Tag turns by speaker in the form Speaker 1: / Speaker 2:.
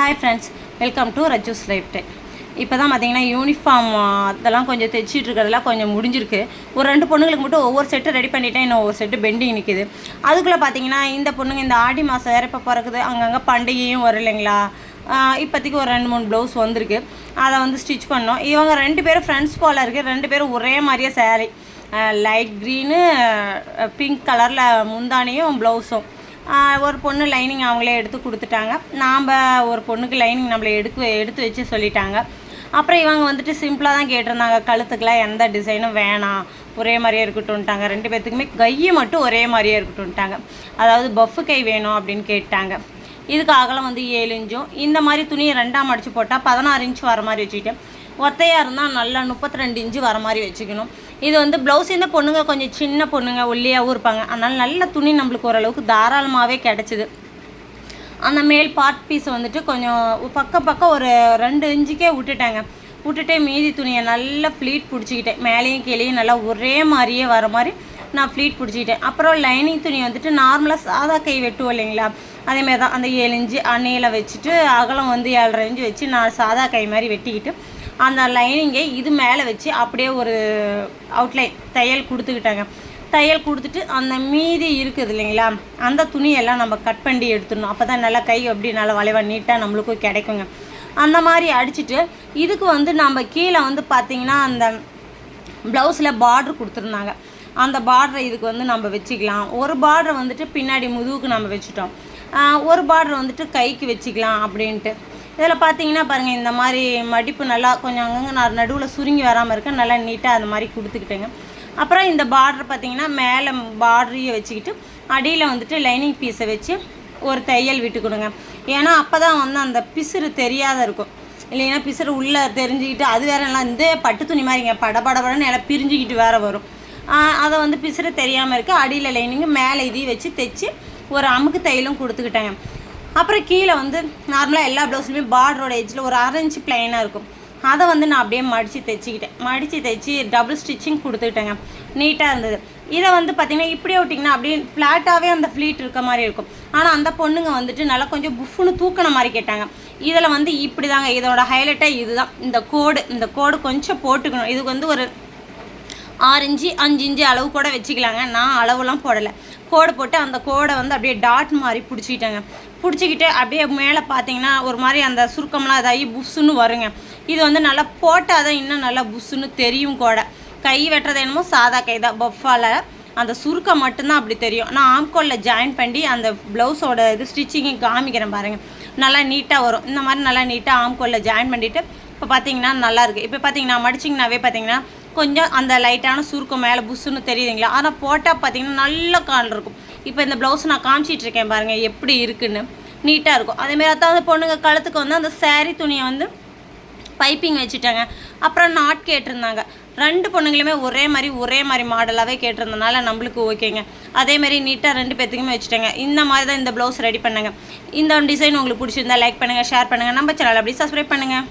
Speaker 1: Hi friends welcome to Raju's life time இப்போ தான் பார்த்தீங்கன்னா யூனிஃபார்ம் அதெல்லாம் கொஞ்சம் தைச்சிட்டு இருக்கிறதெல்லாம் கொஞ்சம் முடிஞ்சிருக்கு. ஒரு ரெண்டு பொண்ணுங்களுக்கு மட்டும் ஒவ்வொரு செட்டு ரெடி பண்ணிட்டேன் இன்னும் ஒவ்வொரு செட்டு பெண்டிங் நிற்கிது அதுக்குள்ளே பார்த்தீங்கன்னா இந்த பொண்ணுங்க இந்த ஆடி மாதம் வேறு இப்போ பிறக்குது? அங்கங்கே பண்டிகையும் வரும் இல்லைங்களா? இப்போதைக்கு ஒரு ரெண்டு மூணு ப்ளவுஸ் வந்திருக்கு. அதை வந்து ஸ்டிச் பண்ணோம். இவங்க ரெண்டு பேரும் ஃப்ரெண்ட்ஸ் போல் இருக்குது ரெண்டு பேரும் ஒரே மாதிரியே சேரீ லைட் க்ரீனு பிங்க் கலரில் முந்தானியும் ப்ளவுஸும் ஒரு பொண்ணு லைனிங் அவங்களே எடுத்து கொடுத்துட்டாங்க. நாம் ஒரு பொண்ணுக்கு லைனிங் நம்மளை எடுக்க எடுத்து வச்சு சொல்லிட்டாங்க. அப்புறம் இவங்க வந்துட்டு சிம்பிளாக தான் கேட்டிருந்தாங்க. கழுத்துக்கெலாம் எந்த டிசைனும் வேணாம். ஒரே மாதிரியே இருக்கட்டும்ட்டாங்க. ரெண்டு பேர்த்துக்குமே கையை மட்டும் ஒரே மாதிரியே இருக்கட்டும்ட்டாங்க. அதாவது பஃப்பு கை வேணும் அப்படின்னு கேட்டாங்க. இதுக்கு அகலம் வந்து ஏழு இன்ச்சும். இந்த மாதிரி துணியை ரெண்டாம் அடிச்சு போட்டால் பதினாறு இன்ச்சு வர மாதிரி வச்சுக்கிட்டேன். ஒத்தையாக இருந்தால் நல்லா முப்பத்தி ரெண்டு இன்ச்சு வர மாதிரி வச்சுக்கணும். இது வந்து ப்ளவுஸ் இந்த பொண்ணுங்க கொஞ்சம் சின்ன பொண்ணுங்க ஒல்லியாகவும் இருப்பாங்க. அதனால் நல்ல துணி நம்மளுக்கு ஓரளவுக்கு தாராளமாகவே கிடச்சிது. அந்த மேல் பார்ட் பீஸ் வந்துட்டு கொஞ்சம் பக்கம் பக்கம் ஒரு ரெண்டு இன்ச்சுக்கே விட்டுட்டேங்க. விட்டுட்டே மீதி துணியை நல்லா ஃப்ளீட் பிடிச்சிக்கிட்டேன். மேலேயும் கீழேயும் நல்லா ஒரே மாதிரியே வர மாதிரி நான் ஃப்ளீட் பிடிச்சிக்கிட்டேன். அப்புறம் லைனிங் துணி வந்துட்டு நார்மலாக சாதா கை வெட்டுவோம் இல்லைங்களா? அதேமாரி தான். அந்த ஏழு இன்ச்சு அன்னையில் வச்சுட்டு அகலம் வந்து ஏழரை இன்ச்சு வச்சு நான் சாதா கை மாதிரி வெட்டிக்கிட்டு அந்த லைனிங்கை இது மேலே வச்சு அப்படியே ஒரு அவுட்லைன் தையல் கொடுத்துக்கிட்டாங்க. தையல் கொடுத்துட்டு அந்த மீதி இருக்குது இல்லைங்களா அந்த துணியெல்லாம் நம்ம கட் பண்ணி எடுத்துடணும். அப்போ தான் நல்லா கை அப்படி நல்லா வளைவா நீட்டாக நம்மளுக்கும் கிடைக்குங்க. அந்த மாதிரி அடிச்சுட்டு இதுக்கு வந்து நம்ம கீழே வந்து பார்த்திங்கன்னா அந்த ப்ளவுஸில் பார்ட்ரு கொடுத்துருந்தாங்க. அந்த பார்டரை இதுக்கு வந்து நம்ம வச்சுக்கலாம். ஒரு பார்டரை வந்துட்டு பின்னாடி முதுகுக்கு நம்ம வச்சுட்டோம். ஒரு பார்டர் வந்துட்டு கைக்கு வச்சுக்கலாம் அப்படின்ட்டு. இதில் பார்த்தீங்கன்னா பாருங்கள் இந்த மாதிரி மடிப்பு நல்லா கொஞ்சம் அங்கங்கே நான் நடுவில் சுருங்கி வராமல் இருக்கேன். நல்லா நீட்டாக அந்த மாதிரி கொடுத்துக்கிட்டேங்க. அப்புறம் இந்த பார்டர் பார்த்தீங்கன்னா மேலே பார்டரையும் வச்சுக்கிட்டு அடியில் வந்துட்டு லைனிங் பீஸை வச்சு ஒரு தையல் விட்டுக்கணுங்க ஏன்னா அப்போ தான் வந்து அந்த பிசுறு தெரியாத இருக்கும். இல்லைன்னா பிசுறு உள்ளே தெரிஞ்சுக்கிட்டு அது வேற எல்லாம் இந்த பட்டு துணி மாதிரிங்க பட படபடன்னு எல்லாம் பிரிஞ்சுக்கிட்டு வேறு வரும். அதை வந்து பிசுறு தெரியாமல் இருக்க. அடியில் லைனிங்கு மேலே இதையும் வச்சு தைச்சு ஒரு அமுக்கு தையலும் கொடுத்துக்கிட்டேங்க. அப்புறம் கீழே வந்து நார்மலாக எல்லா ப்ளவுஸ்லையுமே பார்டரோட எஜ்ஜில் ஒரு அரை இன்ச்சு பிளைனாக இருக்கும். அதை வந்து நான் அப்படியே மடித்து தைச்சிக்கிட்டேன். மடித்து தைச்சி டபுள் ஸ்டிச்சிங் கொடுத்துக்கிட்டேங்க. நீட்டாக இருந்தது. இதை வந்து பார்த்திங்கன்னா இப்படியே விட்டிங்கன்னா அப்படியே ஃப்ளாட்டாகவே அந்த ஃப்ளீட் இருக்க மாதிரி இருக்கும். ஆனால் அந்த பொண்ணுங்க வந்துட்டு நல்லா கொஞ்சம் புஃப்னு தூக்கின மாதிரி கேட்டாங்க. இதில் வந்து இப்படி தாங்க இதோட ஹைலைட்டாக இதுதான். இந்த கோடு. இந்த கோடு கொஞ்சம் போட்டுக்கணும். இதுக்கு வந்து ஒரு ஆறு இன்ச்சு அஞ்சு இஞ்சி அளவு கூட வச்சுக்கலாங்க. நான் அளவுலாம் போடலை. கோடு போட்டு அந்த கோடை வந்து அப்படியே டாட் மாதிரி பிடிச்சிக்கிட்டேங்க. பிடிச்சிக்கிட்டு அப்படியே மேலே பார்த்தீங்கன்னா ஒரு மாதிரி அந்த சுருக்கம்லாம் இதாகி புஷ்ஷுன்னு வருங்க. இது வந்து நல்லா போட்டால் தான் இன்னும் நல்லா புஷ்ஷுன்னு தெரியும் கூட. கை வெட்டுறது என்னமோ சாதா கை தான் பஃபால் அந்த சுருக்கம் மட்டும்தான் அப்படி தெரியும். நான் ஆம்கோலில் ஜாயின் பண்ணி அந்த ப்ளவுஸோட இது ஸ்டிச்சிங்கை காமிக்கிறேன் பாருங்கள் நல்லா நீட்டாக வரும். இந்த மாதிரி நல்லா நீட்டாக ஆம்கோலில் ஜாயின் பண்ணிவிட்டு இப்போ பார்த்தீங்கன்னா நல்லாயிருக்கு இப்போ பார்த்தீங்கன்னா மடிச்சிங்கனாவே பார்த்தீங்கன்னா கொஞ்சம் அந்த லைட்டான சுருக்கம் மேலே புஷ்ஷுன்னு தெரியுதுங்களா? ஆனால் போட்டால் பார்த்தீங்கன்னா நல்ல கால் இருக்கும். இப்போ இந்த ப்ளவுஸ் நான் காமிச்சிட்டு இருக்கேன் பாருங்கள் எப்படி இருக்குன்னு. நீட்டாக இருக்கும். அதேமாரி அதாவது பொண்ணுங்க கழுத்துக்கு வந்து அந்த சேரீ துணியை வந்து பைப்பிங் வச்சுட்டாங்க. அப்புறம் நாட் கேட்டிருந்தாங்க. ரெண்டு பொண்ணுங்களுமே ஒரே மாதிரி ஒரே மாதிரி மாடலாகவே கேட்டிருந்தனால நம்மளுக்கு ஓகேங்க அதேமாதிரி நீட்டாக ரெண்டு பேர்த்துக்குமே வச்சுட்டாங்க. இந்த மாதிரி தான் இந்த ப்ளவுஸ் ரெடி பண்ணுங்கள் இந்த டிசைன் உங்களுக்கு பிடிச்சிருந்தா லைக் பண்ணுங்கள் ஷேர் பண்ணுங்கள் நம்ம சேனல் அப்படி சப்ஸ்கிரைப் பண்ணுங்கள்